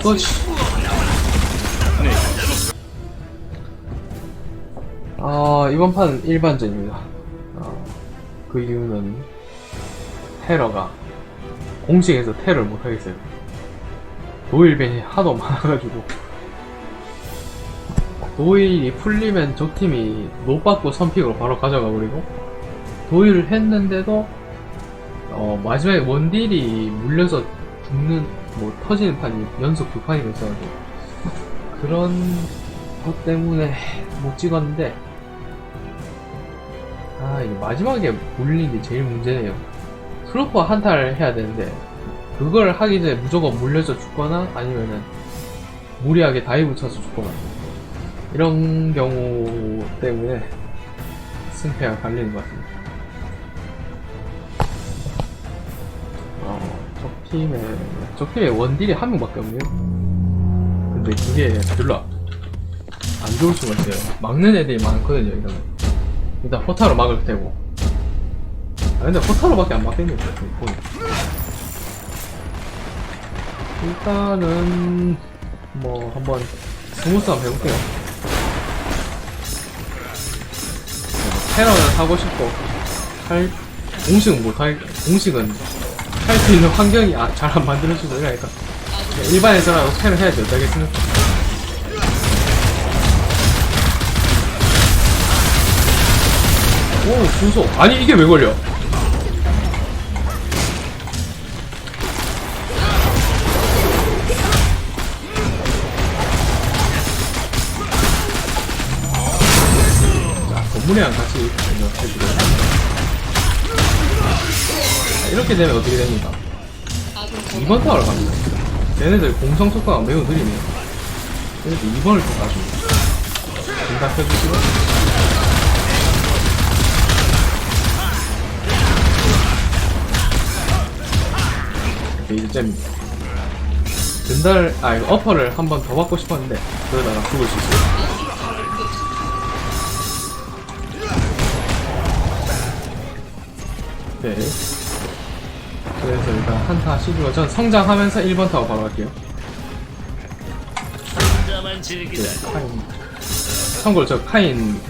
이거지. 아, 이번 판은 일반전입니다. 아, 그 이유는 테러가 공식에서 테러를 못하겠어요. 도일벤이 하도 많아가지고 도일이 풀리면 적팀이 노받고 선픽으로 바로 가져가 버리고 도일을 했는데도 어, 마지막에 원딜이 물려서 죽는 뭐 터지는 판이 연속 두 판이 있어가지고 그런 것 때문에 못 찍었는데 아 이게 마지막에 물린 게 제일 문제네요. 슬로퍼 한타를 해야 되는데 그걸 하기 전에 무조건 물려서 죽거나 아니면은 무리하게 다이브 쳐서 죽거나. 이런 경우 때문에 승패가 갈리는 것 같습니다. 어, 적 팀에, 적 팀에 원딜이 한 명밖에 없네요. 근데 그게 별로 안 좋을 수가 있어요. 막는 애들이 많거든요, 이러면. 일단 포타로 막을 테고. 아, 근데 포타로밖에 안 막겠네요, 보니. 일단은, 뭐, 한번, 스무스 한번 해볼게요. 뭐, 테러는 하고 싶고, 할, 공식은 못할, 공식은 할 수 있는 환경이 아, 잘 안 만들어지고 이러니까. 일반에서라도 패를 해야지 어쩌겠습니까 오 주소 아니 이게 왜 걸려? 자 건물이랑 같이 해주고 이렇게 되면 어떻게 됩니까? 이번 타워를 갑니다. 얘네들 공성 속도가 매우 느리네요. 그래서 2번을 좀 가지고 생각해주시고 이렇게 1점입니다. 전달, 아, 이거 어퍼를 한 번 더 받고 싶었는데, 그러다가 죽을 수 있어요. 네. 그래서 일단 한타 시도가 전 성장하면서 1번 타워 바로 갈게요. 네, 카인. 참고로 저 카인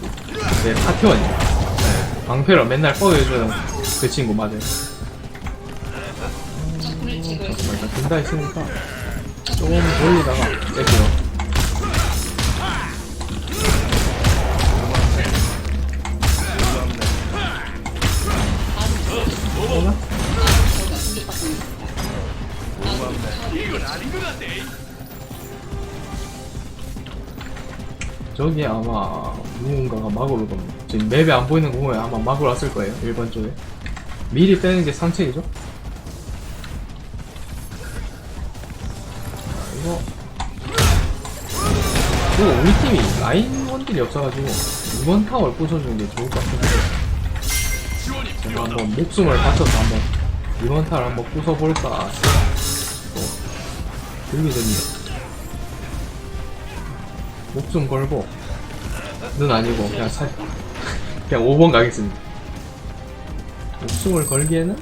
네. 네, 방패로 맨날 뻗어주는 그 친구 맞아요. 음, 잠깐만, 일단 된다 했으니까 조금 돌리다가 뺄게요. 저기 아마 누군가가 막으로 겁니다. 지금 맵에 안 보이는 공에 아마 막으로 왔을 거예요. 1번 쪽에. 미리 빼는 게 상책이죠? 자, 이거. 그리고 우리 팀이 라인 원딜이 없어가지고 2번 타워를 부숴주는 게 좋을 것 같은데. 제가 한번 목숨을 바쳐서 한번 2번 타워를 한번 부숴볼까. 또, 들게 됩니다. 목숨 걸고 는 아니고 그냥 사 그냥 5번 가겠습니다. 목숨을 걸기에는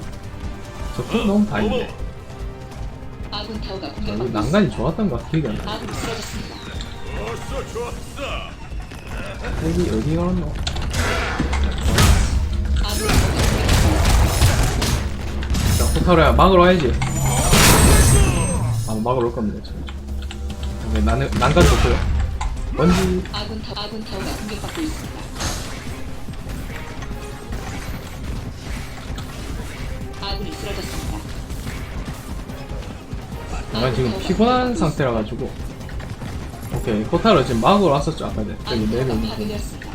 저건 너무 다인데 아군 공격받고. 난간이 좋았던 것 같아 기억이 안나 아군이 쓰러졌습니다. 여기 어디 가노 아군 타워가 자 호타로야 막으러 와야지. 아마 막으러 올 겁니다 지금. 여기 난, 난간 좋고요 먼지 아군 타 아군 타워가 공격받고 있습니다. 아군이 쓰러졌습니다. 난간 지금 피곤한 상태라 가지고 오케이 호타로 지금 막으러 왔었죠 아까 전에 저기 아군 내려 타워가 있는 거 파괴되었습니다.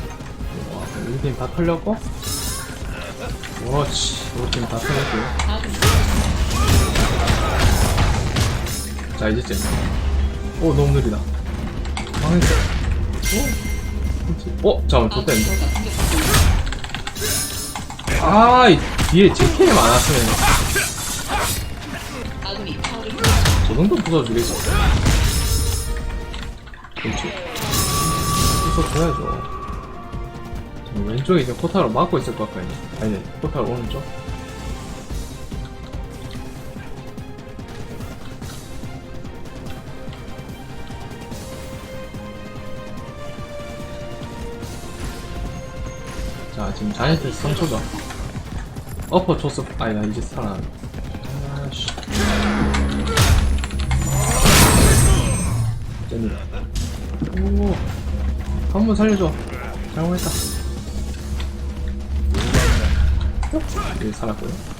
우리 팀다 털렸고 그렇지 우리 팀다 털렸고요 아군이 쓰러졌습니다. 자 이제 잼. 오 너무 느리다 망했어 어? 잠깐만 있습니다. 아이 뒤에 제키에 많았으면. 저 정도 부숴주겠어 그렇지. 부숴줘야죠. 저 왼쪽에 이제 코타로 막고 있을 것 같거든요. 아니 코타로 오른쪽 자 지금 자이언트 3초죠 어퍼 줬어 아니다 이제 살아났네. 아씨. 오. 한 번 살려줘. 잘못했다. 예 살았고요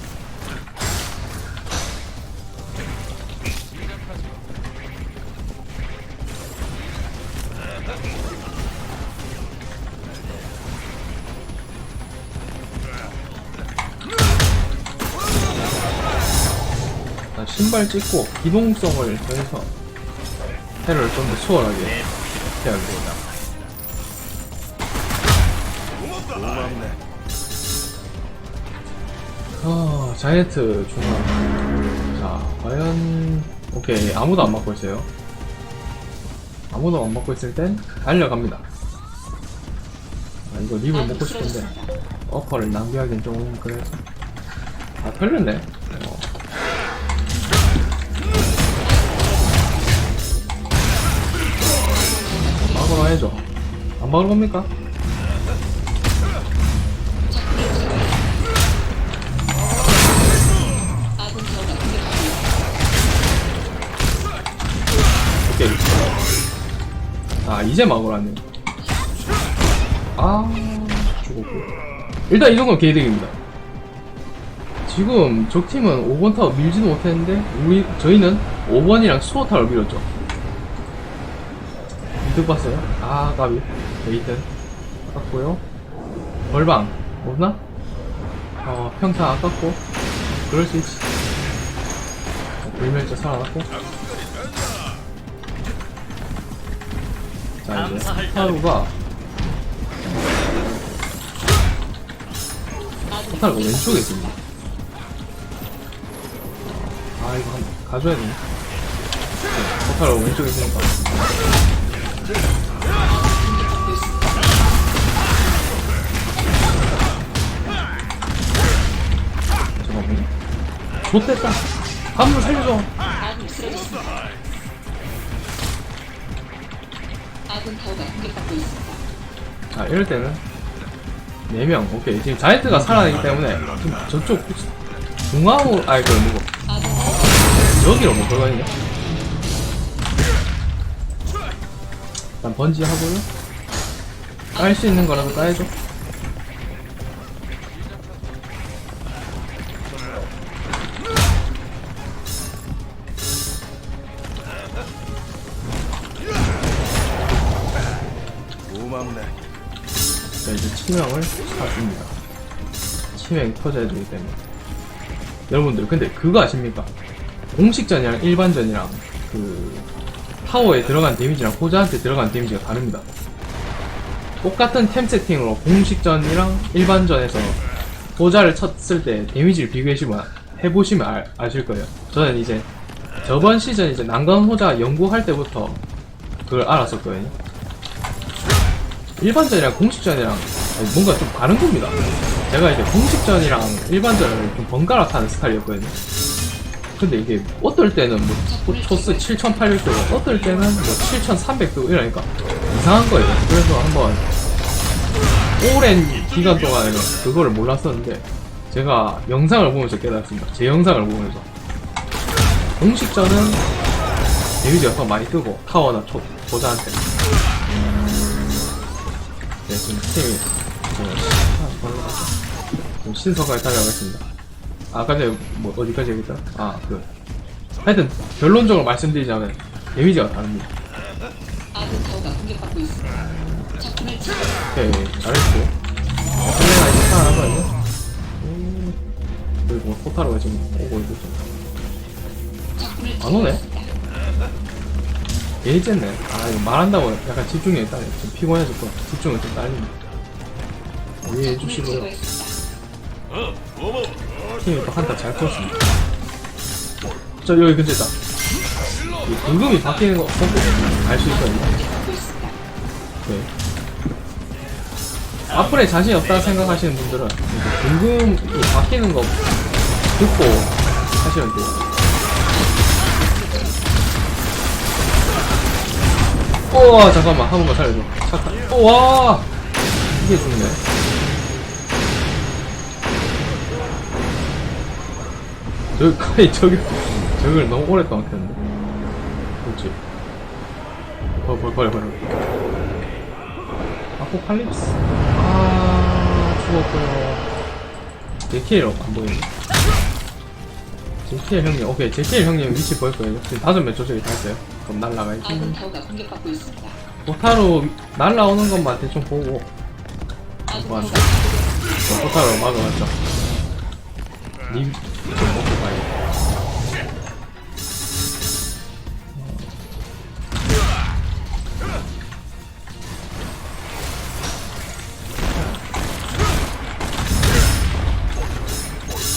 아, 신발 찍고 기동성을 더해서 해를 좀 더 수월하게 해야겠다. 아, 자이언트 중앙. 자, 과연, 오케이. 아무도 안 맞고 있어요. 아무도 안 맞고 있을 땐 달려갑니다. 아, 이거 립을 먹고 싶은데, 쓰러졌습니다. 어퍼를 낭비하기엔 좀 그래서. 아, 털렸네. 해줘. 안 막을 겁니까? 아, 이제 막으러 왔네. 아, 죽었고. 일단 이 정도면 개이득입니다. 지금 적 팀은 5번 타워 밀지도 못했는데, 우리, 저희는 5번이랑 수호 타워를 밀었죠. 이득 봤어요? 아, 까비. 레이튼. 아깝고요 벌방. 없나? 어, 평타 아깝고. 그럴 수 있지. 불멸자 살아났고. 자, 이제 아군이 포탈가 왼쪽에 있습니다. 아, 이거 한, 가져야 되네. 포탈가 왼쪽에 있으니까. 잠깐만요. 좋됐다! 한물 살려줘! 자, 이럴 때는 4명. 오케이. 지금 자이트가 살아나기 때문에 좀 저쪽 중앙으로, 아이, 그, 타워 여기로 못 들어가겠 일단 번지 하고요. 깔 수 있는 거라도 까야죠. 자, 이제 치명을 쏴줍니다. 치명이 터져야 되기 때문에. 여러분들, 근데 그거 아십니까? 공식전이랑 일반전이랑 그 타워에 들어간 데미지랑 호자한테 들어간 데미지가 다릅니다. 똑같은 템 세팅으로 공식전이랑 일반전에서 호자를 쳤을 때 데미지를 비교해보시면 해보시면 알, 아실 거예요. 저는 이제 저번 시즌 이제 난간 호자 연구할 때부터 그걸 알았었거든요. 일반전이랑 공식전이랑 뭔가 좀 다른 겁니다. 제가 이제 공식전이랑 일반전을 좀 번갈아 타는 스타일이었거든요. 근데 이게 어떨 때는 뭐, 뭐 초스 7800도, 어떨 때는 뭐 7300도 이러니까 이상한 거예요. 그래서 한번 오랜 기간 동안에는 그거를 몰랐었는데 제가 영상을 보면서 깨달았습니다. 제 영상을 보면서 공식전은 데미지가 더 많이 뜨고 타워나 초, 보자한테 네, 지금 팀이 지금 아, 지금 신서까지 달려가겠습니다. 아, 아까 전에 뭐 어디까지 얘기했다? 아, 그 하여튼 결론적으로 말씀드리자면 데미지가 다릅니다. 아군 타워가 공격받고 오케이, 잘했고 헬레나 이제 살아나거든요. 음, 그리고 포타로가 지금 오고 있죠. 적군을 안 오네? 예이쨌네. 아, 이거 말한다고 약간 집중이 일단 좀 피곤해졌고 집중을 좀 딸립니다. 이해해 적군을 주시고요. 제거했습니다. 어, 고마워. 팀이 또 한타 잘 풀었습니다. 저 여기 근처 있다. 이 등급이 바뀌는 거 알수 있거든요. 네. 앞으로에 자신이 없다 생각하시는 분들은 등급이 바뀌는 거 듣고 하시면 돼요. 우와 잠깐만 한 번만 살려줘. 잠깐. 우와 이게 좋네. 저기 거의 저기 저기를 너무 오랫동안 켰는데 그렇지? 어 버려 버려 버려 아포칼립스. 아 죽었고요. 제키엘 안 보이네. 제키엘 형님 오케이. 제키엘 형님 위치 보일 거예요. 지금 다섯 명 저쪽에 다 있어요. 그럼 날라가야지 아군 타워가 공격받고 있습니다. 포타로 날라오는 것만 대충 보고. 맞아. 저 포타로 막아놨죠. 님 먹고 가야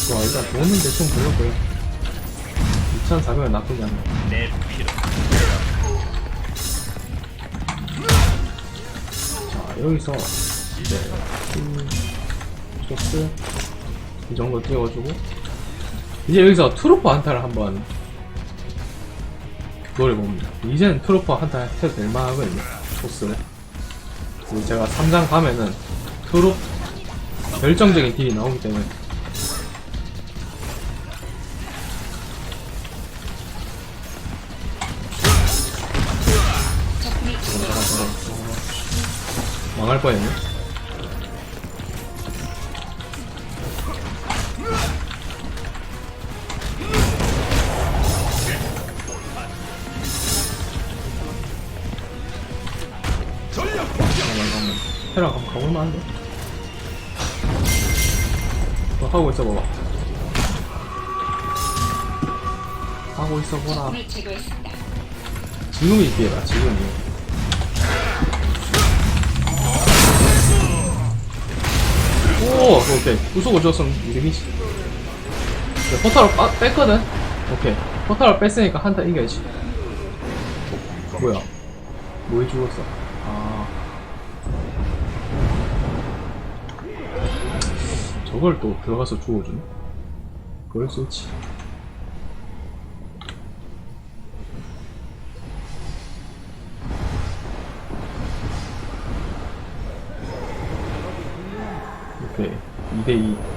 와 일단 돈은 대충 불렀고요. 2,400원 나쁘지 않네 내 피로 자 여기서 이제 음, 소스 이 정도 띄워주고 이제 여기서 트루퍼 한타를 한번 노려봅니다. 이제는 트루퍼 한타 해도 될 만하거든요 소스를 그리고 제가 3장 가면은 트루 결정적인 딜이 나오기 때문에. 망할 뻔했네 한번 가볼만 한데? 너 하고 있어 봐봐. 하고 있어 보라. 제거했습니다. 지금이 기회다 지금이. 오 오케이. 부수고 줬으면 이득이지 네, 포탈을 빠, 뺐거든? 오케이. 포탈을 뺐으니까 한타 이겨야지. 뭐야? 뭐에 죽었어 저걸 또 들어가서 죽어주네? 그럴 수 있지. 오케이. 2대2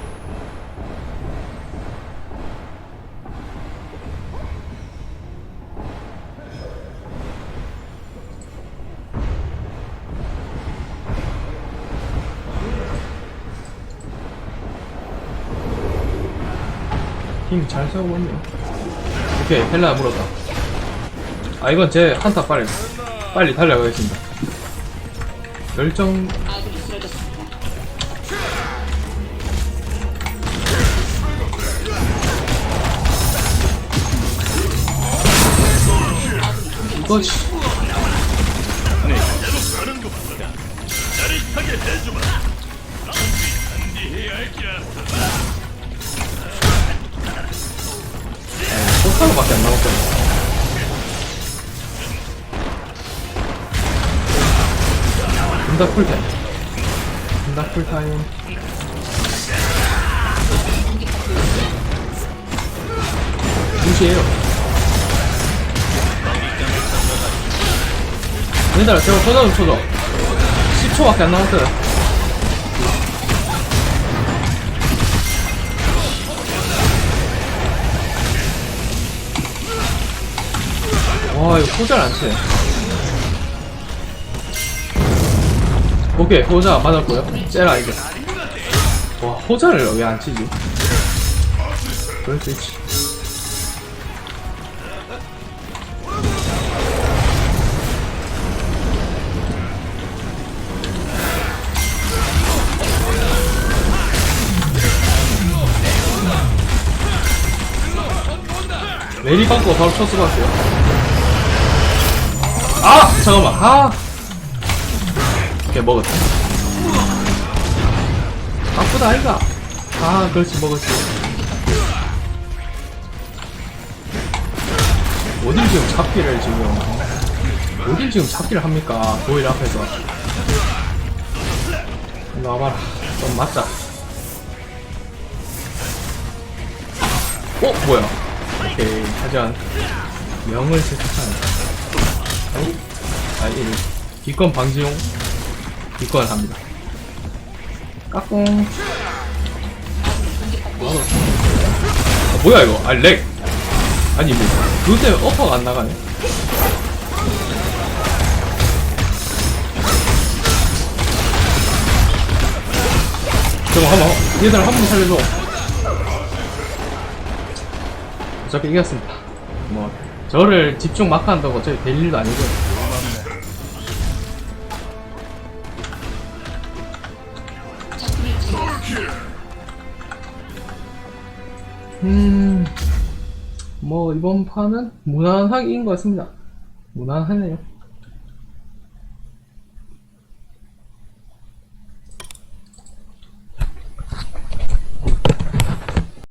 힘잘 세우고 있네요. 오케이 헬라 물었다. 아 이건 제 한타 빨리 빨리 달려가겠습니다. 열정. 이거지 10%밖에 안 남았거든요. 분다 쿨타임. 분다 쿨타임. 무시해요. 얘들아, 저거 쳐줘, 쳐줘. 10초밖에 안 남았어요. 와 이거 호자를 안 치네 오케이 호자 맞았고요. 째라 이거 와 호자를 왜 안 치지? 그럴 수 있지. 레리 받고 바로 쳤을 것 같아요. 아! 잠깐만 아! 오케이 먹었다. 아프다 아이가. 아 그렇지 먹었지. 어딜 지금 잡기를 지금? 어딜 지금 잡기를 합니까? 도일 앞에서. 일로 와봐라. 좀 맞자. 어? 뭐야? 오케이 하지만 명을 채택하는 아 이거 기권 방지용 기권을 합니다. 까꿍. 있습니다. 뭐야 이거? 아 렉. 아니 뭐 그것 때문에 어퍼가 안 나가네. 저거 한번 얘들 한번 살려줘. 어차피 이겼습니다. 뭐 저를 집중 마크 한다고 어차피 될 일도 아니고 음, 뭐, 이번 판은 무난하게 이긴 것 같습니다. 무난하네요.